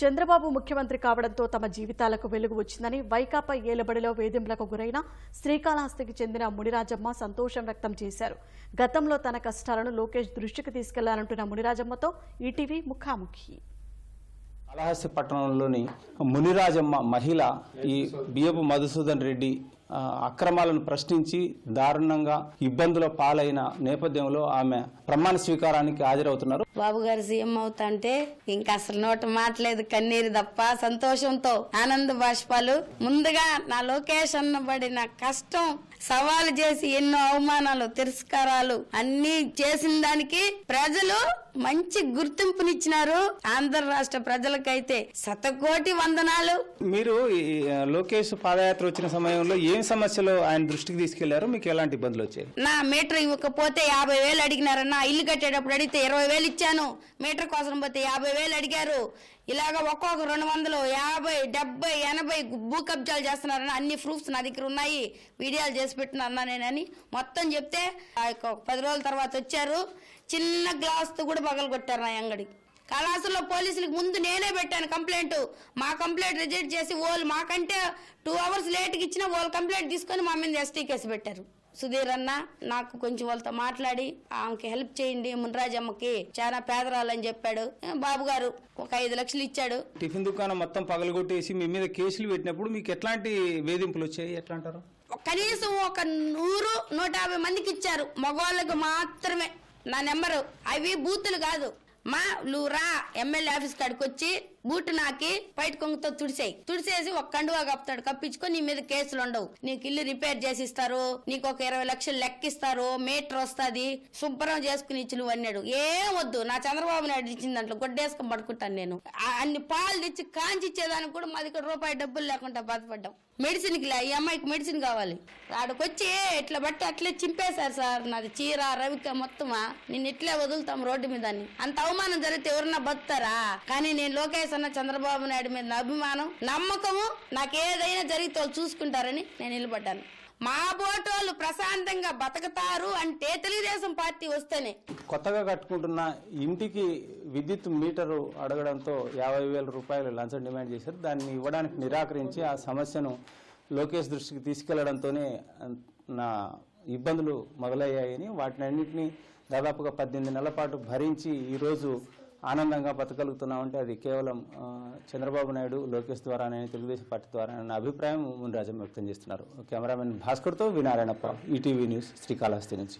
చంద్రబాబు ముఖ్యమంత్రి కావడంతో తమ జీవితాలకు వెలుగు వచ్చిందని వైకాపా ఏలబడిలో వేధింపులకు గురైన శ్రీకాళహస్తికి చెందిన మునిరాజమ్మ సంతోషం వ్యక్తం చేశారు. గతంలో తన కష్టాలను లోకేష్ దృష్టికి తీసుకెళ్ళాలంటున్న మునిరాజమ్మతో ఈటీవీ ముఖాముఖి. కాళహస్తి పట్టణంలోని మునిరాజమ్మ మహిళ ఈ బియ్యపు మధుసూదన్ రెడ్డి అక్రమాలను ప్రశ్నించి దారుణంగా ఇబ్బందుల పాలైన నేపథ్యంలో ఆమె ప్రమాణ స్వీకారానికి హాజరవుతున్నారు. బాబు గారు సీఎం అవుతా అంటే ఇంకా అసలు నోట మాట్లేదు కన్నీరు తప్ప సంతోషంతో ఆనంద బాష్పాలు. ముందుగా నా లోకేష్ అన్నబడిన కష్టం సవాలు చేసి ఎన్నో అవమానాలు తిరస్కారాలు అన్ని చేసిన దానికి ప్రజలు మంచి గుర్తింపునిచ్చినారు ఆంధ్ర రాష్ట్ర ప్రజలకైతే శతకోటి వందనాలు. మీరు లోకేష్ పాదయాత్ర వచ్చిన సమయంలో ఏం సమస్యలు ఆయన దృష్టికి తీసుకెళ్ళారు? మీకు ఎలాంటి ఇబ్బందులు వచ్చాయి? నా మీటర్ ఇవ్వకపోతే యాభై వేలు అడిగినారన్న ఇల్లు కట్టేటప్పుడు అడిగితే ఇరవై వేలు ఇచ్చాను. మీటర్ కోసం పోతే యాభై వేలు అడిగారు. ఇలాగ ఒక్కొక్క రెండు వందలు యాభై డెబ్బై ఎనభై భూ కబ్జాలు చేస్తున్నారన్న అన్ని ప్రూఫ్స్ నా దగ్గర ఉన్నాయి. వీడియోలు చేసి పెట్టినా నేనని మొత్తం చెప్తే ఆ యొక్క పది రోజుల తర్వాత వచ్చారు. చిన్న గ్లాస్తో కూడా పగలు కొట్టారు నా అంగడి. కళాసులో పోలీసులకు ముందు నేనే పెట్టాను కంప్లైంట్. మా కంప్లైంట్ రిజెక్ట్ చేసి వాళ్ళు మాకంటే టూ అవర్స్ లేట్కి ఇచ్చిన వాళ్ళు కంప్లైంట్ తీసుకొని మా మీద ఎస్టీ కేసు పెట్టారు. సుధీర్ అన్న నాకు కొంచెం వాళ్ళతో మాట్లాడి ఆమెకి హెల్ప్ చేయండి మున్రాజమ్మకి చాలా పేదరాలని చెప్పాడు. బాబు గారు ఒక ఐదు లక్షలు ఇచ్చాడు. టిఫిన్ దుకాణం మొత్తం పగలగొట్టేసి మీ మీద కేసులు పెట్టినప్పుడు మీకు ఎట్లాంటి వేధింపులు వచ్చాయి? ఎట్లా అంటారు? కనీసం ఒక నూరు నూట యాభై మందికి ఇచ్చారు. మగవాళ్ళకు మాత్రమే. నా నెంబరు. అవి బూతులు కాదు. మా నువ్వు రా ఎమ్మెల్యే ఆఫీస్ కాడికి వచ్చి బూటు నాకి బయట కొంగుతో తుడిసేయి. తుడిసేసి ఒక కండువా కప్పుతాడు. కప్పించుకొని నీ మీద కేసులు ఉండవు. నీకు ఇల్లు రిపేర్ చేసి ఇస్తారు నీకు ఒక ఇరవై లక్షలు లెక్కిస్తారు. మీటర్ వస్తుంది. శుభ్రం చేసుకుని ఇచ్చి నువ్వు అన్నాడు. ఏం వద్దు. నా చంద్రబాబు నాయుడు ఇచ్చిన దాంట్లో గొడ్డేసుకొని పడుకుంటాను నేను. అన్ని పాలు తెచ్చి కాంచి ఇచ్చేదానికి కూడా మా దగ్గర రూపాయి డబ్బులు లేకుండా బాధపడ్డాం. మెడిసిన్కి లే ఈ అమ్మాయికి మెడిసిన్ కావాలి. ఆడకొచ్చి ఇట్లా బట్టి అట్లే చింపేశారు సార్. నాది చీర రవిక మొత్తమా? నిన్ను ఇట్లే వదులుతాం రోడ్డు మీద అని. అంత అవమానం జరిగితే ఎవరన్నా బతుతారా కానీ నేను లోకేష్ అన్న చంద్రబాబు నాయుడు మీద నా అభిమానం నమ్మకము నాకు ఏదైనా జరిగితే వాళ్ళు చూసుకుంటారని నేను నిలబడ్డాను. మా బోటోళ్ళు ప్రశాంతంగా బతకతారు అంటే తెలుగుదేశం పార్టీ వస్తేనే. కొత్తగా కట్టుకుంటున్న ఇంటికి విద్యుత్ మీటరు అడగడంతో యాభై వేల రూపాయలు లంచం డిమాండ్ చేశారు. దాన్ని ఇవ్వడానికి నిరాకరించి ఆ సమస్యను లోకేష్ దృష్టికి తీసుకెళ్ళడంతోనే నా ఇబ్బందులు మొదలయ్యాయని వాటినన్నింటినీ దాదాపుగా పద్దెనిమిది నెలల పాటు భరించి ఈరోజు ఆనందంగా బతకగలుగుతున్నామంటే అది కేవలం చంద్రబాబు నాయుడు లోకేష్ ద్వారానే తెలుగుదేశం పార్టీ ద్వారా అన్న అభిప్రాయం మునిరాజం వ్యక్తం చేస్తున్నారు. కెమెరామెన్ భాస్కర్తో వినారాయణప్ప ఈటీవీ న్యూస్ శ్రీకాళహస్తి నుంచి.